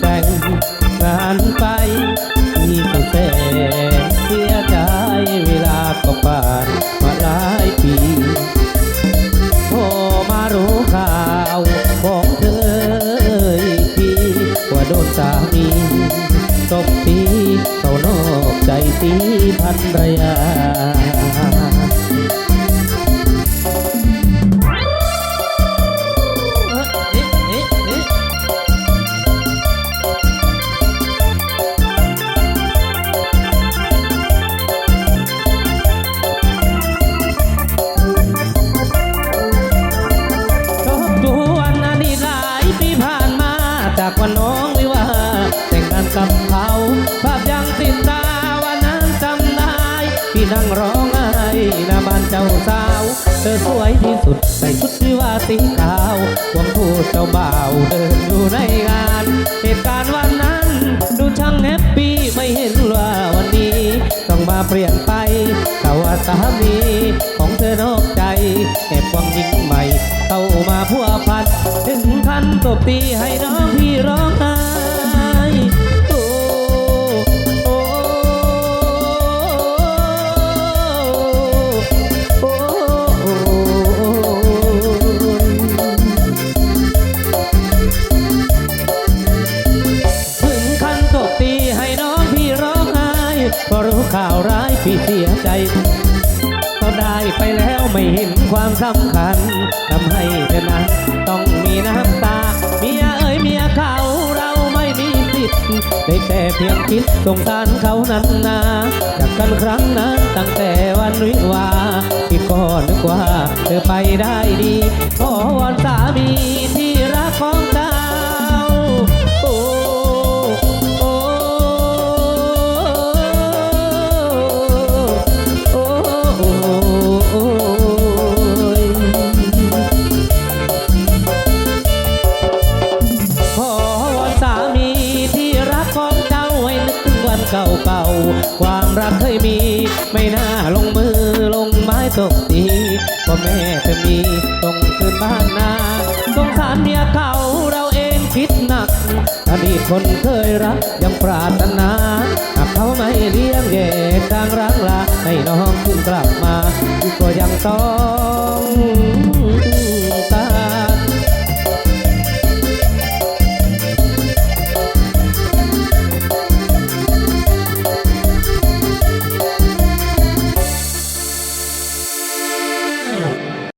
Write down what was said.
แต่งงานไปพี่ก็แสนเสียใจเวลาก็ผ่านมาหลายปีพอมารู้ข่าวของเธออีกทีว่าโดนสามีตบตีเขานอกใจตีพันรยาากวันน้องวิวาแต่งงานกับเขาภาพยังติดตาวันนั้นจำได้ พี่นั่งร้องไห้หน้าบ้านเจ้าสาว เธอสวยที่สุดใส่ชุดที่ว่าสีขาวหวงพูดเจ้าบ่าวเดินอยู่ในงาน เหตุการณ์วันนั้นดูช่างแฮปปี้ไม่เห็นว่าวันนี้ ต้องมาเปลี่ยนไปแต่ว่าสามีของเธอนอกใจแอบวังยิงใหม่เข้ามาพัวพันถึงขั้นตบตีให้น้อ พี่เสียใจก็ได้ไปแล้วไม่เห็นความสำคัญทำให้เธอนั้นต้องมีน้ำตา เมียเอ้ยเมียเขาเราไม่มีสิทธิ์ได้แต่เพียงคิดสงสารเขานั้นนาจากกันครั้งนั้นตั้งแต่วันวิวาห์พี่ก็นึกว่าเธอไปได้ดีขอวอนสามี ถึงวันเก่าๆความรักเคยมี ไม่น่าลงมือลงไม้ตบตีก็แม่เธอมีต้องคืนบ้างนาสงสารเมียเขาเราเองคิดหนักอดีตคนเคยรักยังปรารถนาหากเขาไม่เลี้ยงแย่ทางรักลาให้น้องขึ้นกลับมาก็ยังต้อง